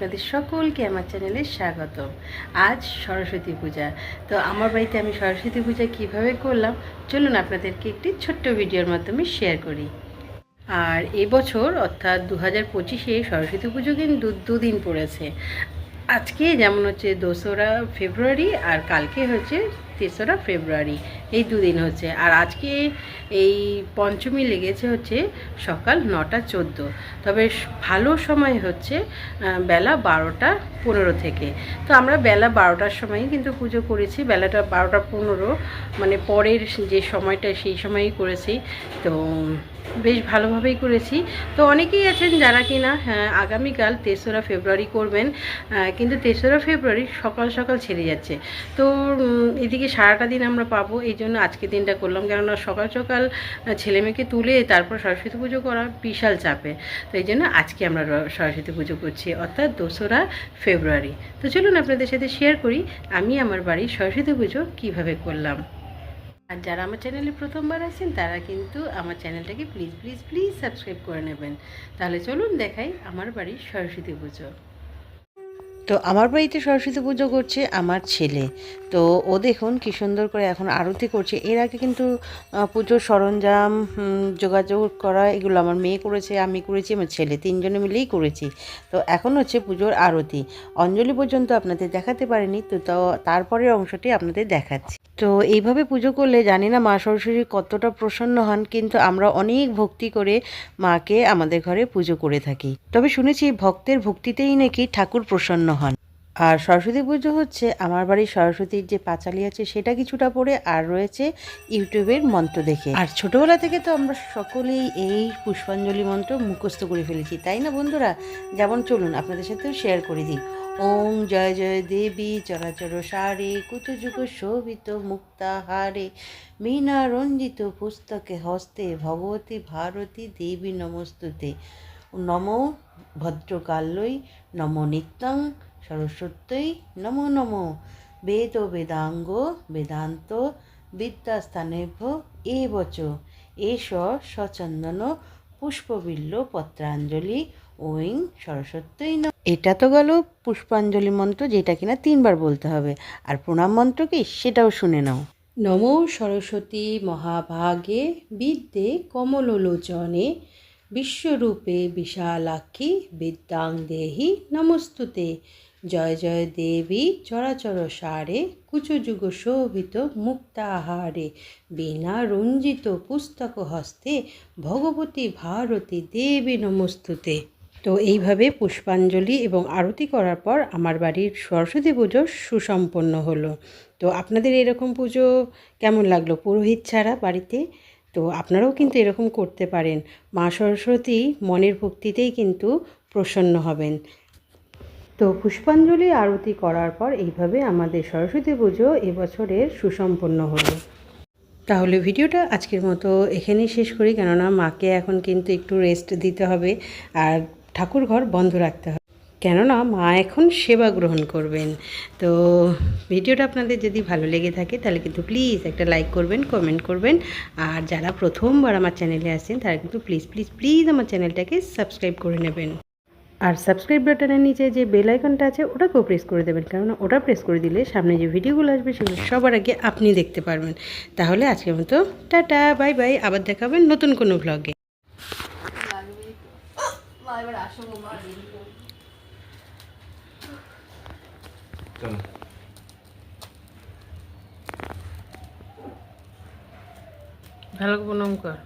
আপনাদের সকলকে আমার চ্যানেলে স্বাগত আজ সরস্বতী পূজা। তো আমার বাড়িতে আমি সরস্বতী পূজা কীভাবে করলাম, চলুন আপনাদেরকে একটি ছোট্ট ভিডিওর মাধ্যমে শেয়ার করি। আর এবছর অর্থাৎ দু হাজার পঁচিশে সরস্বতী পুজো কিন্তু দুদিন পড়েছে। আজকে যেমন হচ্ছে দোসরা ফেব্রুয়ারি আর কালকে হচ্ছে তেসরা ফেব্রুয়ারি এই দুদিন হচ্ছে। আর আজকে এই পঞ্চমী লেগেছে হচ্ছে সকাল নটা চোদ্দ। তবে ভালো সময় হচ্ছে বেলা বারোটা পনেরো থেকে। তো আমরা বেলা বারোটার সময়ই কিন্তু পুজো করেছি বেলাটা বারোটা পনেরো মানে পরের যে সময়টা সেই সময়ই করেছি। তো বেশ ভালোভাবেই করেছি। তো অনেকেই আছেন যারা কিনা হ্যাঁ, আগামীকাল তেসরা ফেব্রুয়ারি করবেন কিন্তু তেসরা ফেব্রুয়ারি সকাল সকাল ছেড়ে যাচ্ছে। তো এদিকে সারাটা দিন আমরা পাবো এই জন্য আজকে দিনটা করলাম। কেননা সকাল সকাল আহ, ছেলে মেয়েকে তুলে তারপর সরস্বতী পুজো করা বিশাল চাপে। তো এই জন্য আজকে আমরা সরস্বতী পুজো করছি অর্থাৎ দোসরা ফেব্রুয়ারি। তো চলুন আপনাদের সাথে শেয়ার করি আমি আমার বাড়ির সরস্বতী পুজো কীভাবে করলাম। আর যারা আমার চ্যানেলে প্রথমবার আছেন তারা কিন্তু আমার চ্যানেলটাকে প্লিজ প্লিজ প্লিজ সাবস্ক্রাইব করে নেবেন। তাহলে চলুন দেখাই আমার বাড়ির সরস্বতী পুজো। তো আমার বাড়িতে সরস্বতী পুজো করছে আমার ছেলে। তো ও দেখুন কী সুন্দর করে এখন আরতি করছে। এর আগে কিন্তু পুজোর সরঞ্জাম যোগাযোগ করা, এগুলো আমার মেয়ে করেছে, আমি করেছি, আমার ছেলে, তিনজনে মিলেই করেছি। তো এখন হচ্ছে পুজোর আরতি। অঞ্জলি পর্যন্ত আপনাদের দেখাতে পারিনি তো, তারপরের অংশটি আপনাদের দেখাচ্ছি। তো এইভাবে পুজো করলে জানি না মা সরস্বতী কতটা প্রসন্ন হন, কিন্তু আমরা অনেক ভক্তি করে মাকে আমাদের ঘরে পুজো করে থাকি। তবে শুনেছি ভক্তের ভক্তিতেই নাকি ঠাকুর প্রসন্ন হন। আর সরস্বতী পুজো হচ্ছে আমার বাড়ির সরস্বতীর যে পাঁচালি আছে, সেটা কিছুটা পড়ে আর রয়েছে ইউটিউবের মন্ত্র দেখে। আর ছোটবেলা থেকে তো আমরা সকলেই এই পুষ্পাঞ্জলি মন্ত্র মুখস্থ করে ফেলেছি, তাই না বন্ধুরা? যেমন চলুন আপনাদের সাথেও শেয়ার করে দিই। ওম জয় জয় দেবী, চরাচর সারে কুচযুগ শোভিত মুক্তাহারে মীনা রঞ্জিত পুস্তকে হস্তে, ভগবতী ভারতী দেবী নমস্তুতে। নম ভদ্রকাল্যই নম নিত্যং সরস্বত্যই, নম নম। বেদ বেদাঙ্গ, বেদান্ত বিদ্যাস্থানেভ্য এ বচ। এষ সচন্দন পুষ্পবিল্ল পত্রাঞ্জলি ওইং সরস্বত্যই নম। এটা তো গেল পুষ্পাঞ্জলি মন্ত্র যেটা কিনা তিনবার বলতে হবে। আর প্রণাম মন্ত্র কি? সেটাও শুনে নাও। নমো সরস্বতী মহাভাগে বিদ্যে কমললোচনে বিশ্বরূপে বিশালাক্ষী বিদ্যাং দেহি নমস্তুতে। জয় জয় দেবী চরাচর সারে কুচযুগ শোভিত মুক্তাহারে বিনা রঞ্জিত পুস্তক হস্তে ভগবতী ভারতী দেবী নমস্তুতে। তো এইভাবে পুষ্পাঞ্জলি এবং আরতি করার পর আমার বাড়ির সরস্বতী পুজো সুসম্পন্ন হলো। তো আপনাদের এরকম পুজো কেমন লাগল? পুরোহিত ছাড়া বাড়িতে? তো আপনারাও কিন্তু এরকম করতে পারেন। মা সরস্বতী মনের ভক্তিতেই কিন্তু প্রসন্ন হবেন। তো পুষ্পাঞ্জলি আরতি করার পর এইভাবে আমাদের সরস্বতী পুজো এবছরের সুসম্পন্ন হলো। তাহলে ভিডিওটা আজকের মতো এখানেই শেষ করি। কেননা মাকে এখন কিন্তু একটু রেস্ট দিতে হবে। আর ঠাকুর ঘর বন্ধ রাখতে হবে। কেননা মা এখন সেবা গ্রহণ করবেন। তো ভিডিওটা আপনাদের যদি ভালো লেগে থাকে, তাহলে কিন্তু প্লিজ একটা লাইক করবেন কমেন্ট করবেন। আর যারা প্রথমবার আমার চ্যানেলে আসেন তারা কিন্তু প্লিজ প্লিজ প্লিজ আমার চ্যানেলটাকে সাবস্ক্রাইব করে নেবেন। আর সাবস্ক্রাইব বাটনের নিচে যে বেল আইকনটা আছে, ওটাকেও প্রেস করে দেবেন। কারণ ওটা প্রেস করে দিলে সামনে যে ভিডিওগুলো আসবে, সেগুলো সবার আগে আপনি দেখতে পারবেন। তাহলে আজকের মতো, টাটা বাই বাই আবার দেখাবেন নতুন কোনো ভ্লগে চলো। ভালো প্রণাম কর